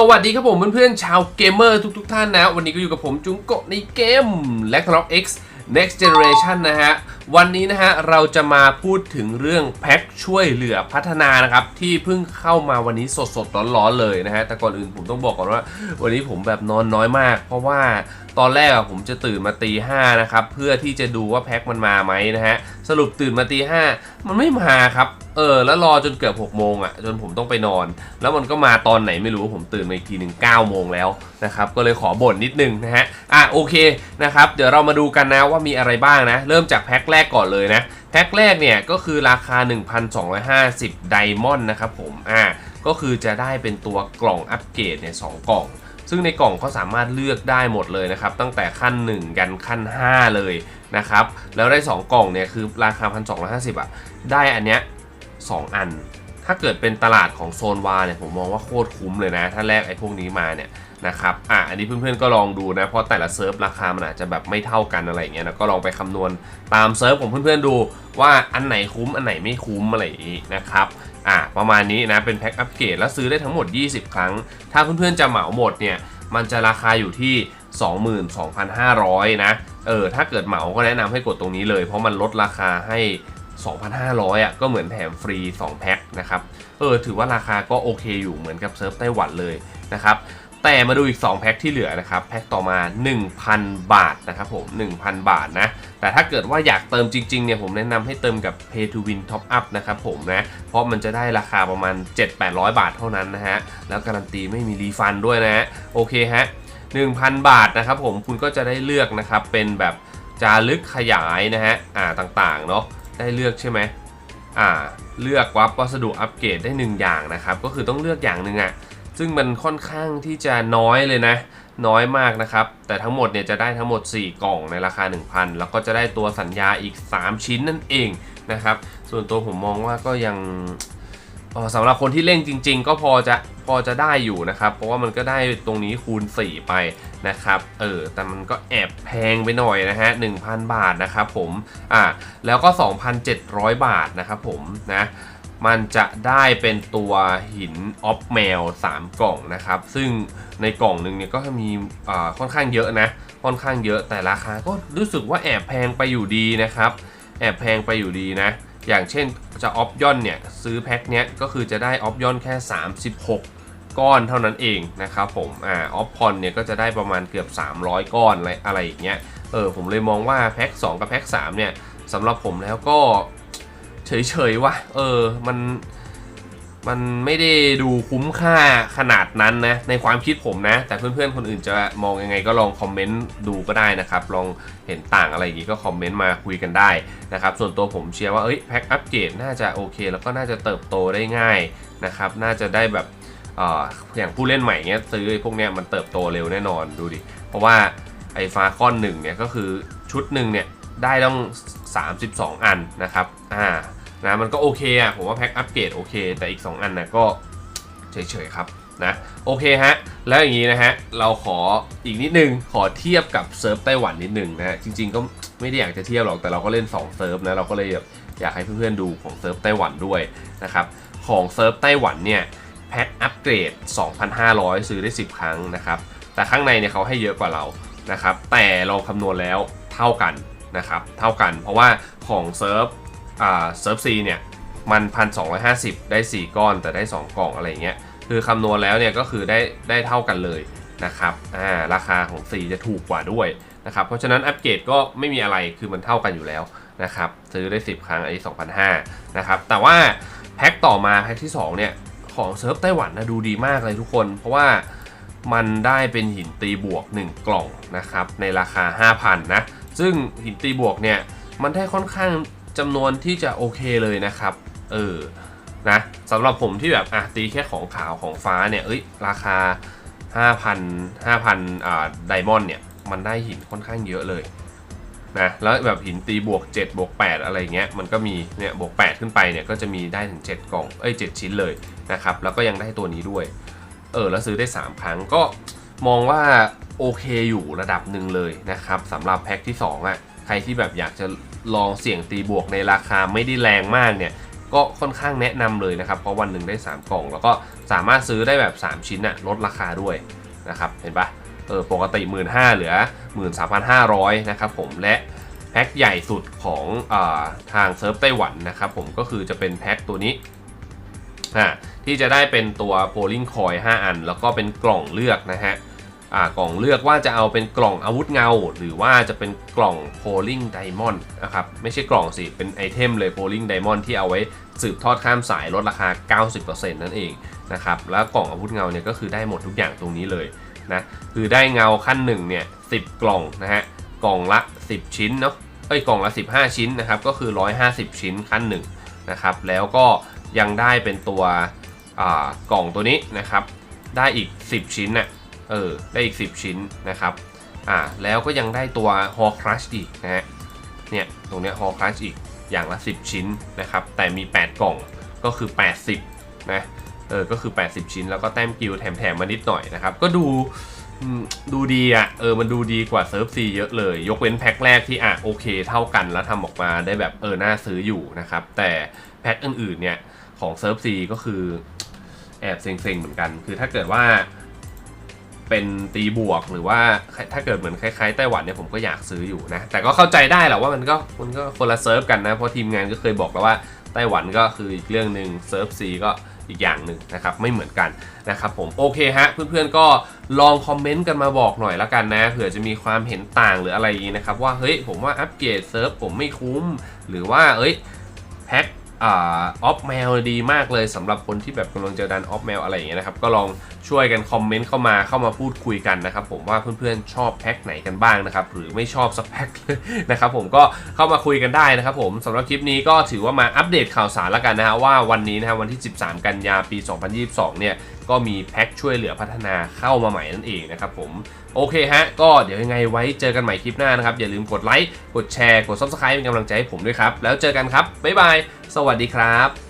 สวัสดีครับผมเพื่อนๆชาวเกมเมอร์ทุกๆท่านนะ วันนี้ก็อยู่กับผมจุงโกะในเกม l e c t r o X Next Generation นะฮะ วันนี้นะฮะ เราจะมาพูดถึงเรื่องแพ็คช่วยเหลือพัฒนานะครับ ที่เพิ่งเข้ามาวันนี้สดๆร้อนๆเลยนะฮะ แต่ก่อนอื่นผมต้องบอกก่อนว่า วันนี้ผมแบบนอนน้อยมาก เพราะว่า ตอนแรกอะผมจะตื่นมาตีห้านะครับ เพื่อที่จะดูว่าแพ็คมันมาไหมนะฮะ สรุปตื่นมาตีห้ามันไม่มาครับ เออ แล้วรอจนเกือบ6โมงอะ่ะจนผมต้องไปนอน แล้วมันก็มาตอนไหนไม่รู้ผมตื่นมาอีกทีหนึ่ง9โมงแล้วนะครับ ก็เลยขอบ่นนิดนึงนะฮะ อะโอเคนะครับ เดี๋ยวเรามาดูกันนะว่ามีอะไรบ้างนะ เริ่มจากแพ็คแรกก่อนเลยนะ แพ็คแรกเนี่ยก็คือราคา 1,250ไดมอนด์นะครับผม อ่า ก็คือจะได้เป็นตัวกล่องอัปเกรดเนี่ยสองกล่อง ซึ่งในกล่องเขาสามารถเลือกได้หมดเลยนะครับ ตั้งแต่ขั้น1ยันขั้น 5 เลยนะครับ แล้วได้ 2 กล่องเนี่ยคือราคา 1,250 อะ ได้อันเนี้ย2อัน ถ้าเกิดเป็นตลาดของโซนวาเนี่ยผมมองว่าโคตรคุ้มเลยนะ ถ้าแลกไอ้พวกนี้มาเนี่ยนะครับ อะ อันนี้เพื่อนๆก็ลองดูนะ เพราะแต่ละเซิร์ฟราคา มันอาจจะแบบไม่เท่ากันอะไรอย่างเงี้ยนะ ก็ลองไปคำนวณตามเซิร์ฟของเพื่อนๆดูว่าอันไหนคุ้มอันไหนไม่คุ้มอะไรอย่างงี้นะครับ อะประมาณนี้นะเป็นแพ็คอัปเกรดแล้วซื้อได้ทั้งหมด 20 ครั้ง ถ้าเพื่อนๆจะเหมาหมดเนี่ยมันจะราคาอยู่ที่ 22,500 นะเออถ้าเกิดเหมาก็แนะนำให้กดตรงนี้เลย เพราะมันลดราคาให้ 2,500อะก็เหมือนแถมฟรี 2 แพ็คนะครับเออถือว่าราคาก็โอเคอยู่เหมือนกับเซิร์ฟไต้หวันเลยนะครับ แต่มาดูอีก 2 แพ็คที่เหลือนะครับ แพ็คต่อมา 1,000 บาทนะครับผม 1,000 บาทนะ แต่ถ้าเกิดว่าอยากเติมจริงๆเนี่ยผมแนะนำให้เติมกับ Pay to Win Top Up นะครับผมนะ เพราะมันจะได้ราคาประมาณ 7-800 บาทเท่านั้นนะฮะ แล้วการันตีไม่มีรีฟันด้วยนะฮะโอเคฮะ 1,000 บาทนะครับผมคุณก็จะได้เลือกนะครับเป็นแบบจารึกขยายนะฮะอ่าต่างๆเนาะได้เลือกใช่ไหมอ่าเลือกวับวัสดุอัปเกรดได้ 1 อย่างนะครับก็คือต้องเลือกอย่างหนึ่งอะ ซึ่งมันค่อนข้างที่จะน้อยเลยนะ น้อยมากนะครับ แต่ทั้งหมดเนี่ยจะได้ทั้งหมด 4 กล่องในราคา 1,000 แล้วก็จะได้ตัวสัญญาอีก 3 ชิ้นนั่นเองนะครับ ส่วนตัวผมมองว่าก็ยังสำหรับคนที่เล่นจริง ๆ ก็พอจะพอจะได้อยู่นะครับ เพราะว่ามันก็ได้ตรงนี้คูณ 4 ไปนะครับ เออ แต่มันก็แอบแพงไปหน่อยนะฮะ 1,000 บาทนะครับผม อ่า แล้วก็ 2,700 บาทนะครับผมนะ มันจะได้เป็นตัวหินออฟแมว3 กล่องนะครับ ซึ่งในกล่องหนึ่งเนี่ยก็มีค่อนข้างเยอะนะ ค่อนข้างเยอะแต่ราคาก็รู้สึกว่าแอบแพงไปอยู่ดีนะครับ แอบแพงไปอยู่ดีนะ อย่างเช่นจะออฟย่อนเนี่ยซื้อแพ็คเนี้ยก็คือจะได้ออฟย่อนแค่ 36ก้อนเท่านั้นเองนะครับผม อ่า ออฟพอนเนี่ยก็จะได้ประมาณเกือบ 300 ก้อนอะไรอะไรอย่างเงี้ย เออ ผมเลยมองว่าแพ็ค2กับแพ็ค3เนี่ยสำหรับผมแล้วก็ เฉยๆว่ะเออมันมันไม่ได้ดูคุ้มค่าขนาดนั้นนะ ในความคิดผมนะ แต่เพื่อนๆ คนอื่นจะมองยังไงก็ลองคอมเมนต์ดูก็ได้นะครับ ลองเห็นต่างอะไรอย่างงี้ก็คอมเมนต์มาคุยกันได้นะครับ ส่วนตัวผมเชื่อว่าเอ้ยแพ็คอัปเกรดน่าจะโอเค แล้วก็น่าจะเติบโตได้ง่ายนะครับ น่าจะได้แบบเอ่ออย่างผู้เล่นใหม่เงี้ยซื้อพวกเนี้ยมันเติบโตเร็วแน่นอนดูดิ เพราะว่าไอ้ฟาคอนหนึ่งเนี่ยก็คือชุดหนึ่งเนี่ย ได้ต้อง 32 อันนะครับ อ่า นะ มันก็โอเคอะ ผมว่าแพ็คอัปเกรดโอเค แต่อีก 2 อันนะก็เฉยๆครับ นะ โอเคฮะ แล้วอย่างนี้นะฮะ เราขออีกนิดนึง ขอเทียบกับเซิร์ฟไต้หวันนิดนึงนะฮะ จริง ๆ ก็ไม่ได้อยากจะเทียบหรอก แต่เราก็เล่น 2 เซิร์ฟนะ เราก็เลยแบบอยากให้เพื่อนๆดูของเซิร์ฟไต้หวันด้วยนะครับ ของเซิร์ฟไต้หวันเนี่ย แพ็คอัปเกรด 2,500 ซื้อได้ 10 ครั้งนะครับ แต่ข้างในเนี่ยเขาให้เยอะกว่าเรา นะครับ แต่เราคำนวณแล้วเท่ากัน นะครับเท่ากัน เพราะว่าของเซิร์ฟอ่าเซิร์ฟซีเนี่ยมัน 1,250 ได้ 4 ก้อนแต่ได้ 2 กล่องอะไรเงี้ยคือคำนวณแล้วเนี่ยก็คือได้ได้เท่ากันเลยนะครับอ่าราคาของ 4 จะถูกกว่าด้วยนะครับเพราะฉะนั้นอัปเกรดก็ไม่มีอะไรคือมันเท่ากันอยู่แล้วนะครับซื้อได้ 10 ครั้งอันนี้2,500นะครับแต่ว่าแพ็คต่อมาแพ็คที่ 2 เนี่ยของเซิร์ฟไต้หวันนะดูดีมากเลยทุกคน เพราะว่ามันได้เป็นหินตีบวก 1 กล่องนะครับในราคา 5,000นะ ซึ่งหินตีบวกเนี่ยมันได้ค่อนข้างจำนวนที่จะโอเคเลยนะครับ เออ นะสำหรับผมที่แบบอะตีแค่ของขาวของฟ้าเนี่ย เอ้ย ราคา 5,000 5,000อ่าไดมอนด์เนี่ย มันได้หินค่อนข้างเยอะเลย นะ แล้วแบบหินตีบวก 7 บวก 8 อะไรเงี้ย มันก็มี เนี่ย บวก 8 ขึ้นไปเนี่ย ก็จะมีได้ถึง 7 กล่อง เอ้ย 7 ชิ้นเลยนะครับ แล้วก็ยังได้ตัวนี้ด้วย เออ แล้วซื้อได้ 3 ครั้ง ก็ มองว่าโอเคอยู่ระดับหนึ่งเลยนะครับสำหรับแพ็คที่ 2อะใครที่แบบอยากจะลองเสี่ยงตีบวกในราคาไม่ได้แรงมากเนี่ยก็ค่อนข้างแนะนำเลยนะครับ เพราะวันหนึ่งได้ 3 กล่อง แล้วก็สามารถซื้อได้แบบ 3 ชิ้นน่ะลดราคาด้วยนะครับเห็นปะเออปกติ 1 5ื่นเหลือ 13,500 นะครับผมและแพ็คใหญ่สุดของอทางเซิร์ฟไต้หวันนะครับผมก็คือจะเป็นแพ็คตัวนี้ที่จะได้เป็นตัว polling coin 5อัน แล้วก็เป็นกล่องเลือกนะฮะ กล่องเลือกว่าจะเอาเป็นกล่องอาวุธเงา หรือว่าจะเป็นกล่อง polling diamond นะครับไม่ใช่กล่องสิ เป็นไอเทมเลย polling diamond ที่เอาไว้สืบทอดข้ามสายลดราคา 90%นั่นเองนะครับแล้วกล่องอาวุธเงาเนี่ยก็คือได้หมดทุกอย่างตรงนี้เลยนะคือได้เงาขั้นหนึ่งเนี่ย10กล่องนะฮะกล่องละ 10 ชิ้นเนาะเอ้ยกล่องละ 15 ชิ้นนะครับก็คือ 150 ชิ้นขั้นหนึ่งนะครับแล้วก็ยังได้เป็นตัวกล่องตัวนี้นะครับได้อีก 10 ชิ้นน่ะ เออได้อีก 10 ชิ้นนะครับอ่าแล้วก็ยังได้ตัวฮอครัชอีกนะฮะเนี่ยตรงเนี้ฮอครัชอีกอย่างละ 10 ชิ้นนะครับแต่มี 8 กล่องก็คือ 80นะเออก็คือ 80 ชิ้นแล้วก็แต้มกิลแถมๆมานิดหน่อยนะครับก็ดูดูดีอะ่ะเออมันดูดีกว่าเซิร์ฟซีเยอะเลย ยกเว้นแพ็คแรกที่อะโอเคเท่ากันแล้วทำออกมาได้แบบเออน่าซื้ออยู่นะครับแต่แพ็คอื่นๆเนี่ยของเซิร์ฟซีก็คือแอบเซ็งๆเหมือนกัน คือถ้าเกิดว่า เป็นตีบวกหรือว่าถ้าเกิดเหมือนคล้ายๆไต้หวันเนี่ยผมก็อยากซื้ออยู่นะ แต่ก็เข้าใจได้แหละว่ามันก็มันก็คนละเซิร์ฟกันนะ เพราะทีมงานก็เคยบอกแล้วว่าไต้หวันก็คืออีกเรื่องหนึ่งเซิร์ฟซีก็อีกอย่างหนึ่งนะครับไม่เหมือนกันนะครับผมโอเคฮะเพื่อนๆก็ลองคอมเมนต์กันมาบอกหน่อยแล้วกันนะเผื่อจะมีความเห็นต่างหรืออะไรอย่างนี้นะครับว่าเฮ้ยผมว่าอัปเกรดเซิร์ฟผมไม่คุ้ม หรือว่าเอ้ยแพ็ค ออฟแมวดีมากเลยสำหรับคนที่แบบกำลังจะดันออฟแมวอะไรอย่างเงี้ยนะครับ ก็ลองช่วยกันคอมเมนต์เข้ามาเข้ามาพูดคุยกันนะครับ ผมว่าเพื่อนๆชอบแพ็คไหนกันบ้างนะครับ หรือไม่ชอบสักแพ็คนะครับผมก็เข้ามาคุยกันได้นะครับ ผมสำหรับคลิปนี้ก็ถือว่ามาอัปเดตข่าวสารแล้วกันนะฮะว่าวันนี้นะฮะวันที่ 13 กันยาปี 2022 เนี่ย ก็มีแพ็คช่วยเหลือพัฒนาเข้ามาใหม่นั่นเองนะครับผมโอเคฮะ ก็เดี๋ยวยังไงไว้เจอกันใหม่คลิปหน้านะครับ อย่าลืมกดไลค์กดแชร์กด subscribe เป็นกำลังใจให้ผมด้วยครับ แล้วเจอกันครับ บ๊ายบาย สวัสดีครับ